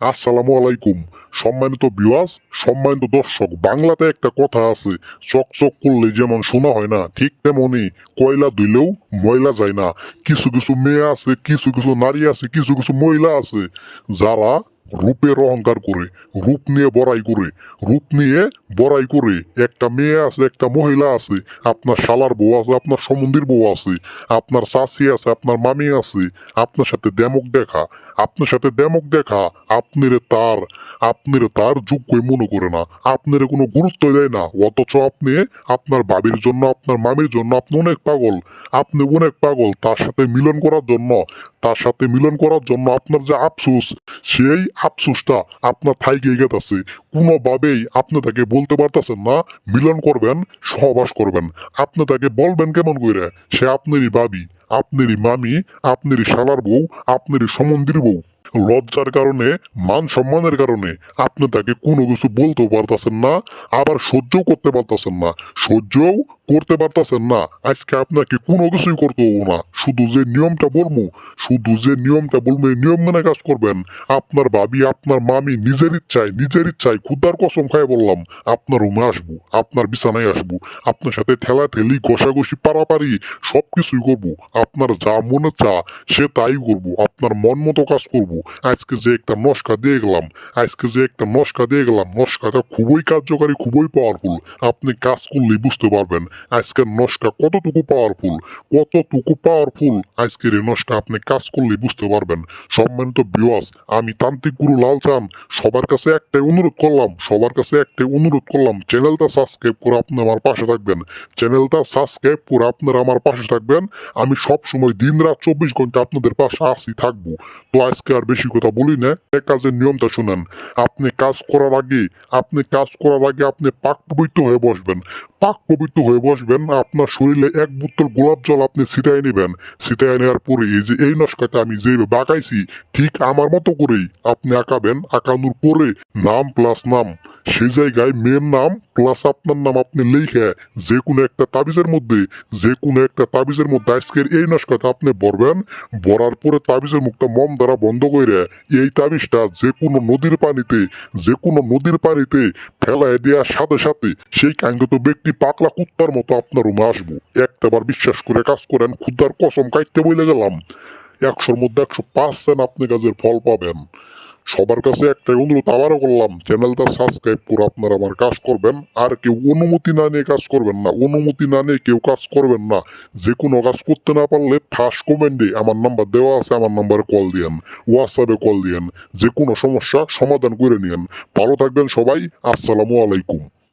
আসসালামু আলাইকুম। সম্মানিত বিওয়াস সম্মানিত দর্শক, বাংলাতে একটা কথা আছে, চক চক করলে যেমন শোনা হয় না, ঠিক তেমনি কয়লা ধুইলেও ময়লা যায় না। কিছু কিছু মেয়ে আছে, কিছু কিছু নারী আছে, কিছু কিছু মহিলা আছে, যারা রূপের অহংকার করে, রূপ নিয়ে বড়াই করে, রূপ নিয়ে বড়াই করে, একটা মেয়ে আছে, একটা মহিলা আছে, আপনার শালার বউ আছে, আপনার সমন্দির বউ আছে, আপনার চাষি আছে, আপনার মামি আছে, আপনার সাথে দেমক দেখা আপনার সাথে দেমক দেখা, আপনারে তার আপনারে তার যোগ্যই মনে করে না। আপনারে কোনো গুরুত্ব দেয় না, অথচ আপনি আপনার বাবির জন্য, আপনার মামির জন্য আপনি অনেক পাগল। আপনি অনেক পাগল, তার সাথে মিলন করার জন্য, তার সাথে মিলন করার জন্য আপনার যে আফসোস, সেই আফসোসটা আপনার থাইকে গেতাছে। কোনোভাবেই আপনি তাকে বলতে পারতেছেন না, মিলন করবেন, সহবাস করবেন। আপনি তাকে বলবেন কেমন করে সে আপনারই বাবি। আপনারই মামি, আপনারই শালার বউ, আপনারই সমন্দির বউ। লজ্জার কারণে, মান সম্মানের কারণে আপনি তাকে কোনো কিছু বলতেও পারতেছেন না, আবার সহ্যও করতে পারতেছেন না। সহ্যও করতে পারতেছেন না। আজকে আপনাকে কোনো কিছুই করতে হব না। শুধু যে নিয়মটা বলব, শুধু যে নিয়মটা বলব, এই নিয়ম মেনে কাজ করবেন। আপনার ভাবি, আপনার মামি নিজের ইচ্ছায় নিজের ইচ্ছায় ক্ষুদার কসম খায় বললাম, আপনার রুমে আসব, আপনার বিছানায় আসব, আপনার সাথে ঠেলা ঠেলি ঘষাঘষি, পারাপারি সব কিছুই করব। আপনার যা মনে চা, সে তাই করব। আপনার মন মতো কাজ করব। আজকে যে একটা নস্কা দিয়ে গেলাম, আজকে যে একটা নস্কা দিয়ে গেলাম, নস্কাটা খুবই কার্যকারী, খুবই পাওয়ারফুল আপনি কাজ করলেই বুঝতে পারবেন। আজকের নস্কা কতটুকু পাওয়ারফুল কতটুকু পাওয়ারফুল আজকের এই নস্কা আপনি কাজ করলেই বুঝতে পারবেন। সম্মানিত বিওয়াস আমি তান্ত্রিক গুরু লাল চান সবার কাছে একটাই অনুরোধ করলাম, সবার কাছে একটাই অনুরোধ করলাম, চ্যানেলটা সাবস্ক্রাইব করে আপনি আমার পাশে থাকবেন। চ্যানেলটা সাবস্ক্রাইব করে আপনারা আমার পাশে থাকবেন। আমি সব সময় দিন রাত চব্বিশ ঘণ্টা আপনাদের পাশে আসি থাকব। তো আজকে আর বেশি কথা বলি না কাজের নিয়মটা শুনেন। আপনি কাজ করার আগে, আপনি কাজ করার আগে আপনি পাক পবিত্র হয়ে বসবেন। পাক পবিত্র হয়ে বসবেন আপনার শরীরে এক বোতল গোলাপ জল আপনি ছিটাই নেবেন। ছিটাই নেওয়ার পরে এই যে এই নস্কাটা আমি যে বাঁকাইছি ঠিক আমার মতো করেই। আপনি আঁকাবেন আঁকানোর পরে, নাম প্লাস নাম। সেই জায়গায় মেয়ের নাম প্লাস আপনার নাম আপনি লিখে যে কোনো একটা তাবিজের মধ্যে যে কোনো একটা তাবিজের মধ্যে আজকের এই নস্কাটা আপনি ভরবেন, ভরার পরে তাবিজের মুখটা মম দ্বারা বন্ধ করে এই তাবিজটা যে কোনো নদীর পানিতে যে কোনো নদীর পানিতে ফেলায় দেওয়ার সাথে সাথে, সেই কাঙ্গত ব্যক্তি পাকলা কুত্তার মতো আপনার রুমে আসব। একটাবার বিশ্বাস করে কাজ করেন ক্ষুদ্রার কসম কাটতে বলে গেলাম। একশোর মধ্যে একশো পার্সেন্ট আপনি কাজের ফল পাবেন। সবার কাছে একটাই অনুরোধ, আবারও করলাম, চ্যানেলটা সাবস্ক্রাইব করে আপনারা আমার কাজ করবেন। আর কেউ অনুমতি না নিয়ে কাজ করবেন না, অনুমতি না নিয়ে কেউ কাজ করবেন না। যে কোনো কাজ করতে না পারলে ফার্স্ট কমেন্টে আমার নাম্বার দেওয়া আছে, আমার নাম্বারে কল দিয়েন, হোয়াটসঅ্যাপে কল দিয়েন, যে কোনো সমস্যা সমাধান করে নিয়েন। ভালো থাকবেন সবাই, আসসালামু আলাইকুম।